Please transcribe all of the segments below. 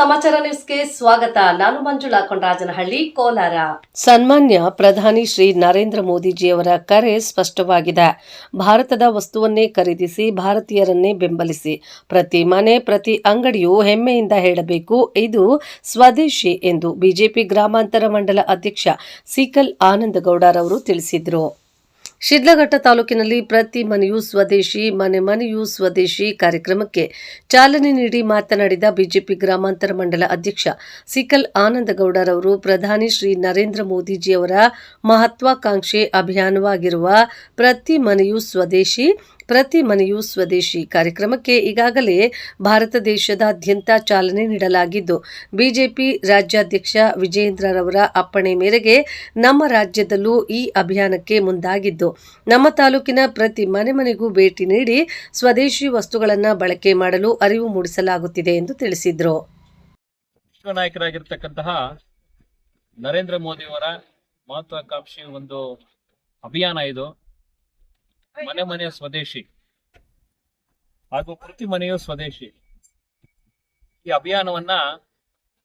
ಸಮಾಚಾರ ನ್ಯೂಸ್ಗೆ ಸ್ವಾಗತ. ನಾನು ಮಂಜುಳಾ ಕೊಂಡರಾಜನಹಳ್ಳಿ, ಕೋಲಾರ. ಸನ್ಮಾನ್ಯ ಪ್ರಧಾನಿ ಶ್ರೀ ನರೇಂದ್ರ ಮೋದಿಜಿಯವರ ಕರೆ ಸ್ಪಷ್ಟವಾಗಿದೆ. ಭಾರತದ ವಸ್ತುವನ್ನೇ ಖರೀದಿಸಿ ಭಾರತೀಯರನ್ನೇ ಬೆಂಬಲಿಸಿ. ಪ್ರತಿ ಮನೆ, ಪ್ರತಿ ಅಂಗಡಿಯೂ ಹೆಮ್ಮೆಯಿಂದ ಹೇಳಬೇಕು. ಇದು ಸ್ವದೇಶಿ ಎಂದು ಬಿಜೆಪಿ ಗ್ರಾಮಾಂತರ ಮಂಡಲ ಅಧ್ಯಕ್ಷ ಸಿಕಲ್ ಆನಂದಗೌಡರವರು ತಿಳಿಸಿದರು. ಶಿಡ್ಲಘಟ್ಟ ತಾಲೂಕಿನಲ್ಲಿ ಪ್ರತಿ ಮನೆಯೂ ಸ್ವದೇಶಿ, ಮನೆ ಮನೆಯೂ ಸ್ವದೇಶಿ ಕಾರ್ಯಕ್ರಮಕ್ಕೆ ಚಾಲನೆ ನೀಡಿ ಮಾತನಾಡಿದ ಬಿಜೆಪಿ ಗ್ರಾಮಾಂತರ ಮಂಡಲ ಅಧ್ಯಕ್ಷ ಸಿಕಲ್ ಆನಂದಗೌಡರವರು, ಪ್ರಧಾನಿ ಶ್ರೀ ನರೇಂದ್ರ ಮೋದಿಜಿಯವರ ಮಹತ್ವಾಕಾಂಕ್ಷೆ ಅಭಿಯಾನವಾಗಿರುವ ಪ್ರತಿ ಮನೆಯೂ ಸ್ವದೇಶಿ ಪ್ರತಿ ಮನೆಯೂ ಸ್ವದೇಶಿ ಕಾರ್ಯಕ್ರಮಕ್ಕೆ ಈಗಾಗಲೇ ಭಾರತ ದೇಶದಾದ್ಯಂತ ಚಾಲನೆ ನೀಡಲಾಗಿದ್ದು, ಬಿಜೆಪಿ ರಾಜ್ಯಾಧ್ಯಕ್ಷ ವಿಜೇಂದ್ರರವರ ಅಪ್ಪಣೆ ಮೇರೆಗೆ ನಮ್ಮ ರಾಜ್ಯದಲ್ಲೂ ಈ ಅಭಿಯಾನಕ್ಕೆ ಮುಂದಾಗಿದ್ದು, ನಮ್ಮ ತಾಲೂಕಿನ ಪ್ರತಿ ಮನೆ ಮನೆಗೂ ಭೇಟಿ ನೀಡಿ ಸ್ವದೇಶಿ ವಸ್ತುಗಳನ್ನು ಬಳಕೆ ಮಾಡಲು ಅರಿವು ಮೂಡಿಸಲಾಗುತ್ತಿದೆ ಎಂದು ತಿಳಿಸಿದರು. ನಾಯಕರಾಗಿರ್ತಕ್ಕಂತಹ ನರೇಂದ್ರ ಮೋದಿಯವರ ಮಹತ್ವಾಕಾಂಕ್ಷಿ ಒಂದು ಅಭಿಯಾನ ಇದು. ಮನೆ ಮನೆಯ ಸ್ವದೇಶಿ. ಹಾಗೂ ಪ್ರತಿ ಮನೆಯು ಸ್ವದೇಶಿ. ಈ ಅಭಿಯಾನವನ್ನ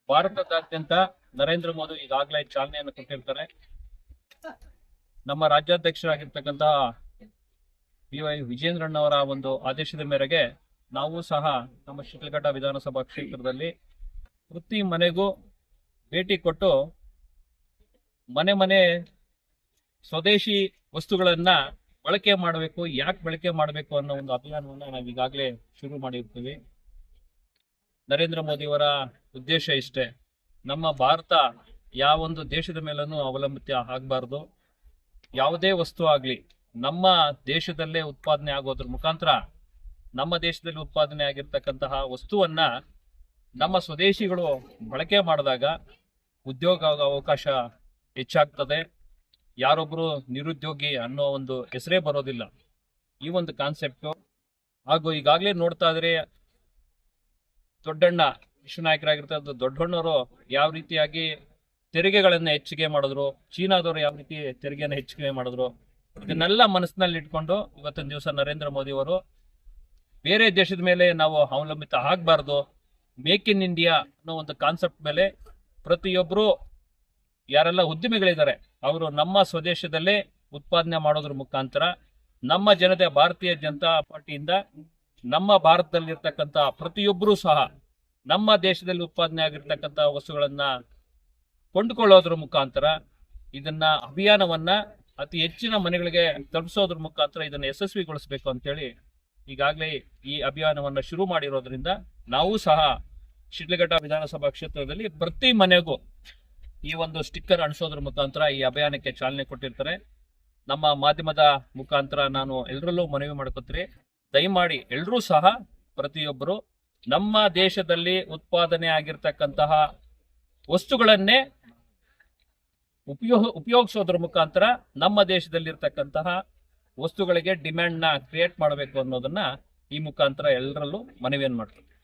ಭಾರತದಾದ್ಯಂತ ನರೇಂದ್ರ ಮೋದಿ ಈಗಾಗಲೇ ಚಾಲನೆಯನ್ನು ಕೊಟ್ಟಿರ್ತಾರೆ. ನಮ್ಮ ರಾಜ್ಯಾಧ್ಯಕ್ಷರಾಗಿರ್ತಕ್ಕಂತಹ ಬಿ ವೈ ವಿಜೇಂದ್ರಣ್ಣವರ ಒಂದು ಆದೇಶದ ಮೇರೆಗೆ ನಾವು ಸಹ ನಮ್ಮ ಶಿಡ್ಲಘಟ್ಟ ವಿಧಾನಸಭಾ ಕ್ಷೇತ್ರದಲ್ಲಿ ಪ್ರತಿ ಮನೆಗೂ ಭೇಟಿ ಕೊಟ್ಟು ಮನೆ ಮನೆ ಸ್ವದೇಶಿ ವಸ್ತುಗಳನ್ನ ಬಳಕೆ ಮಾಡಬೇಕು, ಯಾಕೆ ಬಳಕೆ ಮಾಡಬೇಕು ಅನ್ನೋ ಒಂದು ಅಭಿಯಾನವನ್ನ ನಾವು ಈಗಾಗಲೇ ಶುರು ಮಾಡಿರ್ತೀವಿ. ನರೇಂದ್ರ ಮೋದಿಯವರ ಉದ್ದೇಶ ಇಷ್ಟೇ. ನಮ್ಮ ಭಾರತ ಯಾವೊಂದು ದೇಶದ ಮೇಲೂ ಅವಲಂಬಿತ ಆಗಬಾರ್ದು. ಯಾವುದೇ ವಸ್ತು ಆಗಲಿ, ನಮ್ಮ ದೇಶದಲ್ಲೇ ಉತ್ಪಾದನೆ ಆಗೋದ್ರ ಮುಖಾಂತರ ನಮ್ಮ ದೇಶದಲ್ಲಿ ಉತ್ಪಾದನೆ ಆಗಿರ್ತಕ್ಕಂತಹ ವಸ್ತುವನ್ನ ನಮ್ಮ ಸ್ವದೇಶಿಗಳು ಬಳಕೆ ಮಾಡಿದಾಗ ಉದ್ಯೋಗ ಅವಕಾಶ ಹೆಚ್ಚಾಗ್ತದೆ. ಯಾರೊಬ್ರು ನಿರುದ್ಯೋಗಿ ಅನ್ನೋ ಒಂದು ಹೆಸರೇ ಬರೋದಿಲ್ಲ. ಈ ಒಂದು ಕಾನ್ಸೆಪ್ಟು ಹಾಗೂ ಈಗಾಗಲೇ ನೋಡ್ತಾ ಇದ್ರೆ ದೊಡ್ಡಣ್ಣ ವಿಶ್ವನಾಯಕರಾಗಿರ್ತಕ್ಕಂಥ ದೊಡ್ಡಣ್ಣವರು ಯಾವ ರೀತಿಯಾಗಿ ತೆರಿಗೆಗಳನ್ನ ಹೆಚ್ಚಿಗೆ ಮಾಡಿದ್ರು, ಚೀನಾದವರು ಯಾವ ರೀತಿ ತೆರಿಗೆಯನ್ನು ಹೆಚ್ಚಿಗೆ ಮಾಡಿದ್ರು, ಇದನ್ನೆಲ್ಲ ಮನಸ್ಸಿನಲ್ಲಿ ಇಟ್ಕೊಂಡು ಇವತ್ತಿನ ದಿವಸ ನರೇಂದ್ರ ಮೋದಿ ಅವರು ಬೇರೆ ದೇಶದ ಮೇಲೆ ನಾವು ಅವಲಂಬಿತ ಆಗಬಾರ್ದು, ಮೇಕ್ ಇನ್ ಇಂಡಿಯಾ ಅನ್ನೋ ಒಂದು ಕಾನ್ಸೆಪ್ಟ್ ಮೇಲೆ ಪ್ರತಿಯೊಬ್ಬರು ಯಾರೆಲ್ಲ ಉದ್ಯಮಿಗಳಿದ್ದಾರೆ ಅವರು ನಮ್ಮ ಸ್ವದೇಶದಲ್ಲೇ ಉತ್ಪಾದನೆ ಮಾಡೋದ್ರ ಮುಖಾಂತರ ನಮ್ಮ ಜನತೆ, ಭಾರತೀಯ ಜನತಾ ಪಾರ್ಟಿಯಿಂದ ನಮ್ಮ ಭಾರತದಲ್ಲಿರ್ತಕ್ಕಂಥ ಪ್ರತಿಯೊಬ್ಬರೂ ಸಹ ನಮ್ಮ ದೇಶದಲ್ಲಿ ಉತ್ಪಾದನೆ ಆಗಿರ್ತಕ್ಕಂಥ ವಸ್ತುಗಳನ್ನು ಕೊಂಡುಕೊಳ್ಳೋದ್ರ ಮುಖಾಂತರ ಇದನ್ನ ಅಭಿಯಾನವನ್ನ ಅತಿ ಹೆಚ್ಚಿನ ಮನೆಗಳಿಗೆ ತಲುಪಿಸೋದ್ರ ಮುಖಾಂತರ ಇದನ್ನ ಯಶಸ್ವಿಗೊಳಿಸಬೇಕು ಅಂತೇಳಿ ಈಗಾಗಲೇ ಈ ಅಭಿಯಾನವನ್ನ ಶುರು ಮಾಡಿರೋದ್ರಿಂದ ನಾವು ಸಹ ಶಿಡ್ಲಘಟ್ಟ ವಿಧಾನಸಭಾ ಕ್ಷೇತ್ರದಲ್ಲಿ ಪ್ರತಿ ಮನೆಗೂ ಈ ಒಂದು ಸ್ಟಿಕ್ಕರ್ ಅಣಿಸೋದ್ರ ಮುಖಾಂತರ ಈ ಅಭಿಯಾನಕ್ಕೆ ಚಾಲನೆ ಕೊಟ್ಟಿರ್ತಾರೆ. ನಮ್ಮ ಮಾಧ್ಯಮದ ಮುಖಾಂತರ ನಾನು ಎಲ್ಲರಲ್ಲೂ ಮನವಿ ಮಾಡ್ಕೊತೀರಿ ದಯಮಾಡಿ ಎಲ್ಲರೂ ಸಹ ಪ್ರತಿಯೊಬ್ಬರು ನಮ್ಮ ದೇಶದಲ್ಲಿ ಉತ್ಪಾದನೆ ಆಗಿರ್ತಕ್ಕಂತಹ ವಸ್ತುಗಳನ್ನೇ ಉಪಯೋಗ ಉಪಯೋಗಿಸೋದ್ರ ಮುಖಾಂತರ ನಮ್ಮ ದೇಶದಲ್ಲಿರ್ತಕ್ಕಂತಹ ವಸ್ತುಗಳಿಗೆ ಡಿಮ್ಯಾಂಡ್ನ ಕ್ರಿಯೇಟ್ ಮಾಡಬೇಕು ಅನ್ನೋದನ್ನ ಈ ಮುಖಾಂತರ ಎಲ್ಲರಲ್ಲೂ ಮನವಿಯನ್ನು ಮಾಡ್ತೀನಿ.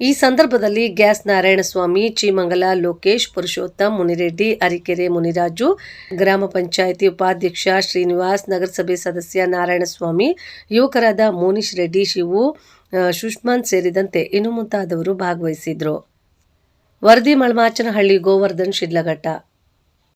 ಈ ಸಂದರ್ಭದಲ್ಲಿ ಗ್ಯಾಸ್ ನಾರಾಯಣಸ್ವಾಮಿ ಚೀಮಂಗಲ ಲೋಕೇಶ್, ಪುರುಷೋತ್ತಮ್, ಮುನಿರೆಡ್ಡಿ, ಅರಿಕೆರೆ, ಮುನಿರಾಜು, ಗ್ರಾಮ ಪಂಚಾಯಿತಿ ಉಪಾಧ್ಯಕ್ಷ, ಶ್ರೀನಿವಾಸ್, ನಗರಸಭೆ ಸದಸ್ಯ ನಾರಾಯಣಸ್ವಾಮಿ, ಯುವಕರಾದ ಮೋನಿಶ್ ರೆಡ್ಡಿ, ಶಿವು ಸುಷ್ಮಾನ್ ಸೇರಿದಂತೆ ಇನ್ನು ಮುಂತಾದವರು ಭಾಗವಹಿಸಿದ್ರು. ವರದಿ ಮಳಮಾಚನಹಳ್ಳಿ, ಗೋವರ್ಧನ್, ಶಿಡ್ಲಘಟ್ಟ.